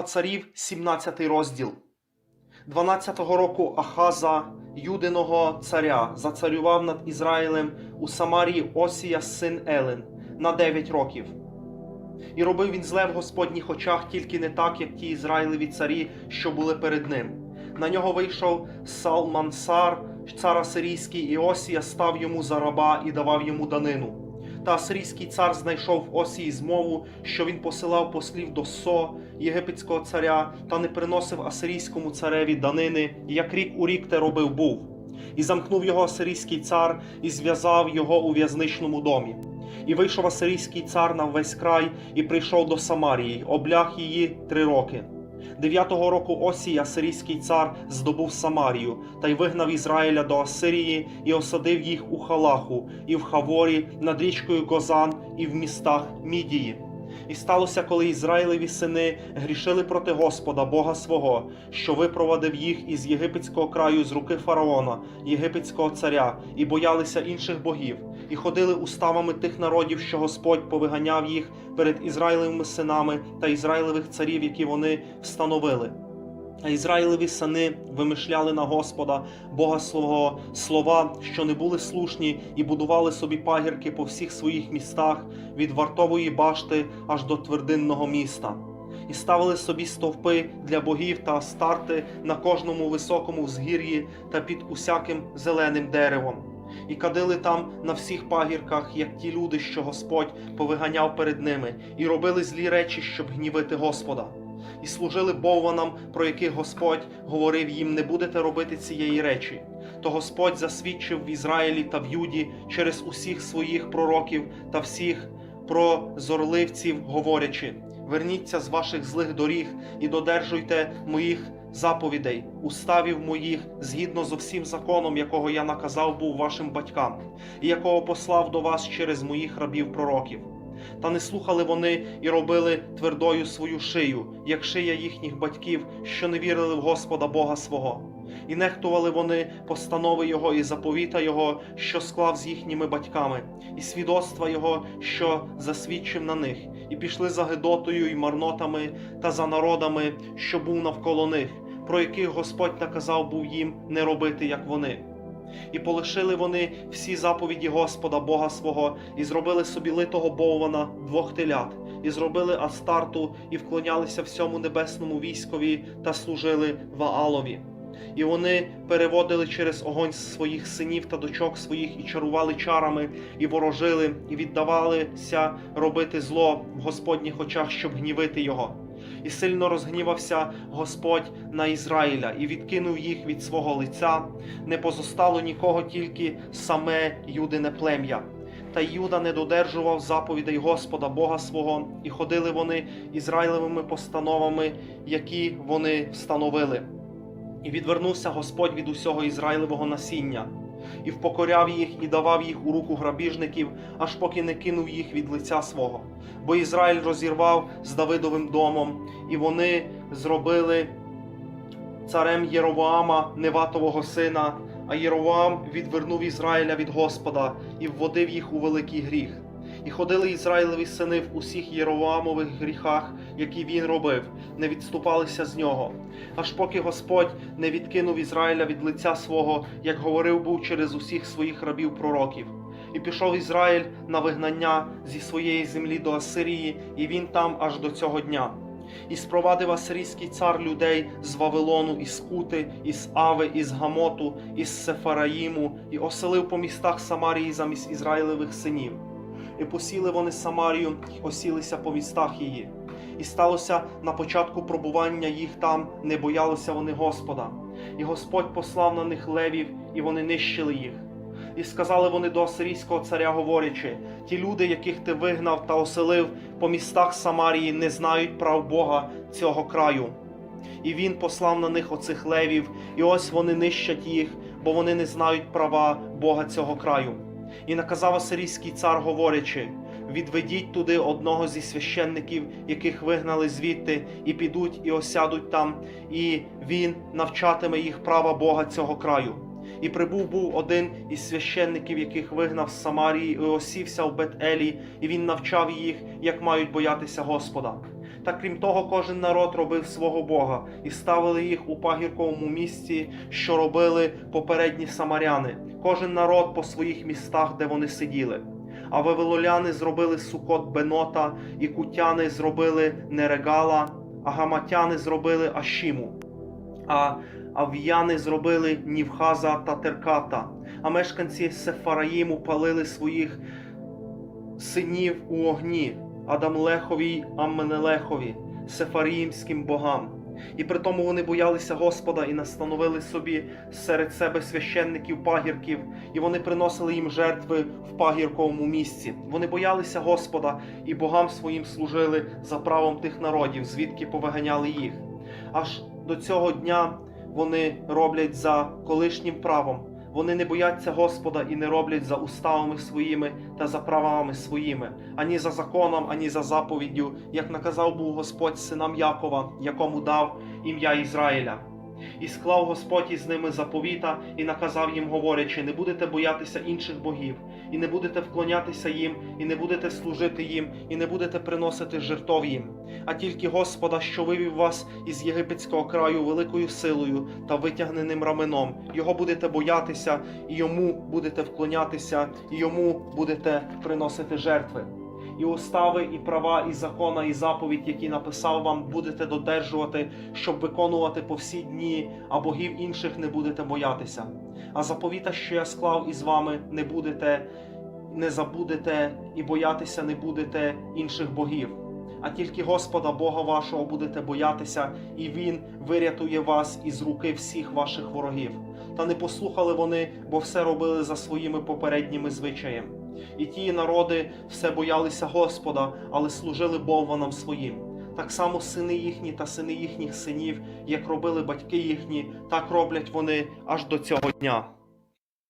Царів, 17 розділ. 12-го року Ахаза, юдиного царя, зацарював над Ізраїлем у Самарії Осія син Елен на 9 років. І робив він зле в Господніх очах тільки не так, як ті Ізраїлеві царі, що були перед ним. На нього вийшов Салмансар, цар Асирійський, і Осія став йому за раба і давав йому данину. Та асирійський цар знайшов в Осії змову, що він посилав послів до Со, єгипетського царя, та не приносив асирійському цареві данини, як рік у рік те робив був. І замкнув його асирійський цар і зв'язав його у в'язничному домі. І вийшов асирійський цар на весь край і прийшов до Самарії, обляг її три роки. Дев'ятого року Осій асирійський цар здобув Самарію та й вигнав Ізраїля до Асирії і осадив їх у Халаху, і в Хаворі, над річкою Козан, і в містах Мідії. І сталося, коли Ізраїлеві сини грішили проти Господа, Бога свого, що випровадив їх із єгипетського краю з руки фараона, єгипетського царя, і боялися інших богів, і ходили уставами тих народів, що Господь повиганяв їх перед Ізраїлевими синами та Ізраїлевих царів, які вони встановили. А Ізраїлеві сини вимишляли на Господа, Бога свого слова, що не були слушні, і будували собі пагірки по всіх своїх містах, від вартової башти аж до твердинного міста, і ставили собі стовпи для богів та старти на кожному високому взгір'ї та під усяким зеленим деревом. І кадили там на всіх пагірках, як ті люди, що Господь повиганяв перед ними, і робили злі речі, щоб гнівити Господа і служили бовванам, про яких Господь говорив їм: не будете робити цієї речі. То Господь засвідчив в Ізраїлі та в Юді через усіх своїх пророків та всіх прозорливців, говорячи: верніться з ваших злих доріг і додержуйте моїх заповідей, уставів моїх, згідно з усім законом, якого я наказав був вашим батькам, і якого послав до вас через моїх рабів пророків. Та не слухали вони і робили твердою свою шию, як шия їхніх батьків, що не вірили в Господа Бога свого. І нехтували вони постанови Його і заповіта Його, що склав з їхніми батьками, і свідоцтва Його, що засвідчив на них, і пішли за Гедотою і марнотами та за народами, що був навколо них, про яких Господь наказав був їм не робити, як вони. І полишили вони всі заповіді Господа Бога свого, і зробили собі литого боввана двох телят, і зробили Астарту, і вклонялися всьому небесному військові та служили Ваалові. І вони переводили через огонь своїх синів та дочок своїх, і чарували чарами, і ворожили, і віддавалися робити зло в Господніх очах, щоб гнівити його. І сильно розгнівався Господь на Ізраїля і відкинув їх від свого лиця. Не позостало нікого, тільки саме юдине плем'я. Та Юда не додержував заповідей Господа Бога свого, і ходили вони ізраїлевими постановами, які вони встановили. І відвернувся Господь від усього Ізраїлевого насіння, і впокоряв їх, і давав їх у руку грабіжників, аж поки не кинув їх від лиця свого. Бо Ізраїль розірвав з Давидовим домом, і вони зробили царем Єровоама, Неватового сина, а Єровоам відвернув Ізраїля від Господа і вводив їх у великий гріх. І ходили Ізраїлеві сини в усіх Єровоамових гріхах, які він робив, не відступалися з нього. Аж поки Господь не відкинув Ізраїля від лиця свого, як говорив був через усіх своїх рабів пророків. І пішов Ізраїль на вигнання зі своєї землі до Асирії, і він там аж до цього дня. І спровадив асирійський цар людей з Вавилону, із Кути, із Ави, із Гамоту, із Сефараїму, і оселив по містах Самарії замість Ізраїлевих синів. І посіли вони Самарію, осілися по містах її. І сталося на початку пробування їх там, не боялися вони Господа. І Господь послав на них левів, і вони нищили їх. І сказали вони до асирійського царя, говорячи: ті люди, яких ти вигнав та оселив по містах Самарії, не знають прав Бога цього краю. І він послав на них оцих левів, і ось вони нищать їх, бо вони не знають права Бога цього краю. І наказав асирійський цар, говорячи: відведіть туди одного зі священників, яких вигнали звідти, і підуть і осядуть там, і він навчатиме їх права Бога цього краю. І прибув був один із священників, яких вигнав з Самарії, і осівся в Бет-Елі, і він навчав їх, як мають боятися Господа. Та крім того, кожен народ робив свого Бога і ставили їх у пагірковому місці, що робили попередні самаряни, кожен народ по своїх містах, де вони сиділи. А вавилоляни зробили сукот Бенота, і кутяни зробили Нерегала, а гаматяни зробили Ашіму, а ав'яни зробили Нівхаза та Терката, а мешканці Сефараїму палили своїх синів у огні, Адамлехові й Амменелехові, Сефаріїмським богам. І при тому вони боялися Господа і настановили собі серед себе священників пагірків, і вони приносили їм жертви в пагірковому місці. Вони боялися Господа і богам своїм служили за правом тих народів, звідки повиганяли їх. Аж до цього дня вони роблять за колишнім правом. Вони не бояться Господа і не роблять за уставами своїми та за правами своїми, ані за законом, ані за заповіддю, як наказав був Господь синам Якова, якому дав ім'я Ізраїля. І склав Господь із ними заповіта і наказав їм, говорячи: не будете боятися інших богів, і не будете вклонятися їм, і не будете служити їм, і не будете приносити жертов їм, а тільки Господа, що вивів вас із єгипетського краю великою силою та витягненим раменом. Його будете боятися, і йому будете вклонятися, і йому будете приносити жертви. І устави, і права, і закона, і заповідь, які написав вам, будете додержувати, щоб виконувати по всі дні, а богів інших не будете боятися. А заповіта, що я склав із вами, не будете, не забудете і боятися не будете інших богів. А тільки Господа Бога вашого будете боятися, і Він вирятує вас із руки всіх ваших ворогів. Та не послухали вони, бо все робили за своїми попередніми звичаями. І ті народи все боялися Господа, але служили Бовванам своїм. Так само сини їхні та сини їхніх синів, як робили батьки їхні, так роблять вони аж до цього дня.